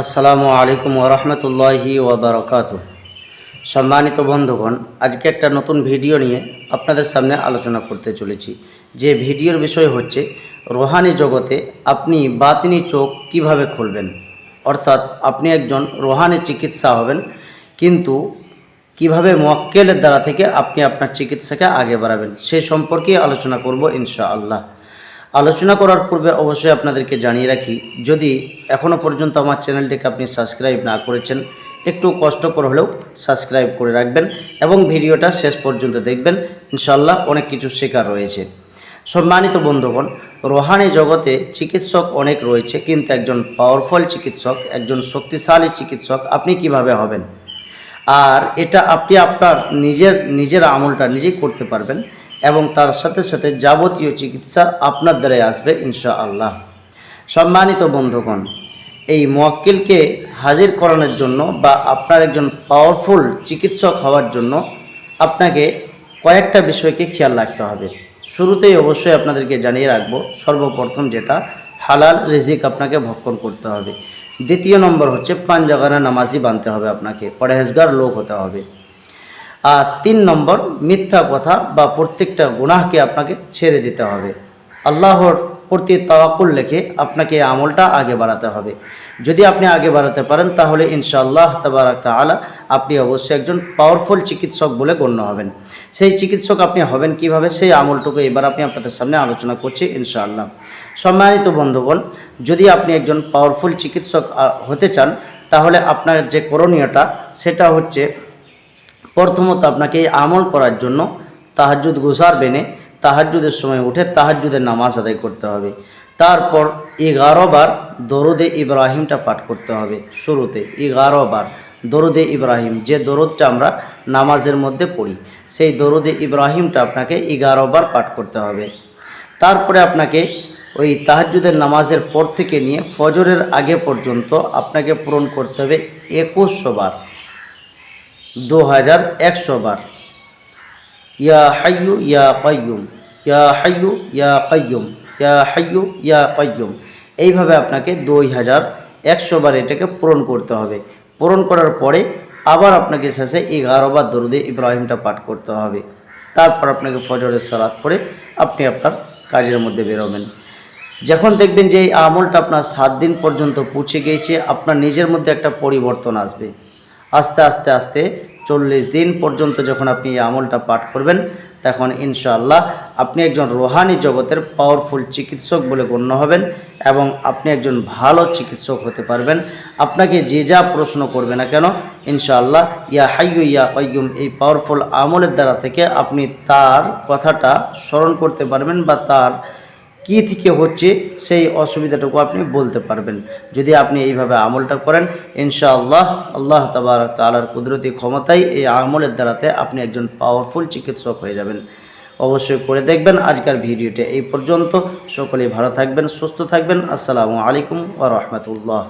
আসসালামু আলাইকুম ওরহমতুল্লাহি ওবরকাত সম্মানিত বন্ধুগণ, আজকে একটা নতুন ভিডিও নিয়ে আপনাদের সামনে আলোচনা করতে চলেছি। যে ভিডিওর বিষয় হচ্ছে, রোহানি জগতে আপনি বাতিনি চোখ কীভাবে খুলবেন? অর্থাৎ আপনি একজন রোহানি চিকিৎসা হবেন, কিন্তু কীভাবে মক্কেলের দ্বারা থেকে আপনি আপনার চিকিৎসাকে আগে বাড়াবেন, সে সম্পর্কে আলোচনা করব ইনশাআল্লাহ। আলোচনা করার পূর্বে অবশ্যই আপনাদেরকে জানিয়ে রাখি, যদি এখনও পর্যন্ত আমার চ্যানেলটিকে আপনি সাবস্ক্রাইব না করেছেন, একটু কষ্টকর হলেও সাবস্ক্রাইব করে রাখবেন এবং ভিডিওটা শেষ পর্যন্ত দেখবেন। ইনশাল্লাহ অনেক কিছু শেখার রয়েছে। সম্মানিত বন্ধুগণ, রোহানি জগতে চিকিৎসক অনেক রয়েছে, কিন্তু একজন পাওয়ারফুল চিকিৎসক, একজন শক্তিশালী চিকিৎসক আপনি কীভাবে হবেন? আর এটা আপনি আপনার নিজের নিজের আমলটা নিজেই করতে পারবেন। এবং তার সাথে সাথে যাবতীয় চিকিৎসা আপনার দ্বারাই আসবে, ইনশাআল্লাহ। সম্মানিত বন্ধুগণ, এই মোয়াক্কিলকে হাজির করানোর জন্য বা আপনার একজন পাওয়ারফুল চিকিৎসক হওয়ার জন্য আপনাকে কয়েকটা বিষয়কে খেয়াল রাখতে হবে। শুরুতেই অবশ্যই আপনাদেরকে জানিয়ে রাখব, সর্বপ্রথম যেটা, হালাল রিজিক আপনাকে ভক্ষণ করতে হবে। দ্বিতীয় নম্বর হচ্ছে পাঞ্জাগানা নামাজি বানতে হবে আপনাকে, পরেহেজগার লোক হতে হবে। আর তিন নম্বর, মিথ্যা কথা বা প্রত্যেকটা গুনাহকে আপনাকে ছেড়ে দিতে হবে। আল্লাহর প্রতি তাওয়াক্কুল লেখে আপনাকে আমলটা আগে বাড়াতে হবে। যদি আপনি আগে বাড়াতে পারেন, তাহলে ইনশাআল্লাহ তাবারাক তাআলা আপনি অবশ্যই একজন পাওয়ারফুল চিকিৎসক বলে গণ্য হবেন। সেই চিকিৎসক আপনি হবেন কীভাবে? সেই আমলটুকু এবার আপনি আপনাদের সামনে আলোচনা করছি ইনশাআল্লাহ। সম্মানিত বন্ধুগণ, যদি আপনি একজন পাওয়ারফুল চিকিৎসক হতে চান, তাহলে আপনার যে করণীয়টা, সেটা হচ্ছে প্রথমত আপনাকে এই আমল করার জন্য তাহাজুদ গুজার বেনে তাহাজুদের সময় উঠে তাহাজুদের নামাজ আদায় করতে হবে। তারপর এগারো বার দরুদে ইব্রাহিমটা পাঠ করতে হবে শুরুতে। এগারো বার দরুদে ইব্রাহিম, যে দরুদটা আমরা নামাজের মধ্যে পড়ি, সেই দরুদে ইব্রাহিমটা আপনাকে এগারো বার পাঠ করতে হবে। তারপরে আপনাকে ওই তাহাজুদের নামাজের পর থেকে নিয়ে ফজরের আগে পর্যন্ত আপনাকে পূরণ করতে হবে একুশশো বার। দু হাজার একশো বার। ইয়া হাইয়ু, ইয়া কাইয়ুম, ইয়া হাইয়ু, ইয়া কাইয়ুম, ইয়া হাইয়ু, ইয়া কাইয়ুম। এইভাবে আপনাকে দুই হাজার একশো বার এটাকে পূরণ করতে হবে। পূরণ করার পরে আবার আপনাকে শেষে এগারো বার দরুদে ইব্রাহিমটা পাঠ করতে হবে। তারপর আপনাকে ফজরের সালাত পড়ে আপনি আপনার কাজের মধ্যে বেরোবেন যখন দেখবেন যে এই আমলটা আপনার সাত দিন পর্যন্ত পৌঁছে গিয়েছে, আপনার নিজের মধ্যে একটা পরিবর্তন আসবে। আস্তে আস্তে আস্তে চল্লিশ দিন পর্যন্ত যখন আপনি এই আমলটা পাঠ করবেন, তখন ইনশাআল্লাহ আপনি একজন রোহানি জগতের পাওয়ারফুল চিকিৎসক বলে গণ্য হবেন এবং আপনি একজন ভালো চিকিৎসক হতে পারবেন। আপনাকে যে যা প্রশ্ন করবে না কেন, ইনশাআল্লাহ ইয়া হাইয়ু ইয়া কয়ুম এই পাওয়ারফুল আমলের দ্বারা থেকে আপনি তার কথাটা স্মরণ করতে পারবেন বা তার কী থেকে হচ্ছে সেই অসুবিধাটুকু আপনি বলতে পারবেন। যদি আপনি এইভাবে আমলটা করেন, ইনশাআল্লাহ আল্লাহ তাবার তালার কুদরতি ক্ষমতাই এই আমলের দ্বারাতে আপনি একজন পাওয়ারফুল চিকিৎসক হয়ে যাবেন। অবশ্যই করে দেখবেন। আজকের ভিডিওটা এই পর্যন্ত। সকলেই ভালো থাকবেন, সুস্থ থাকবেন। আসসালামু আলাইকুম ওয়া রাহমাতুল্লাহ।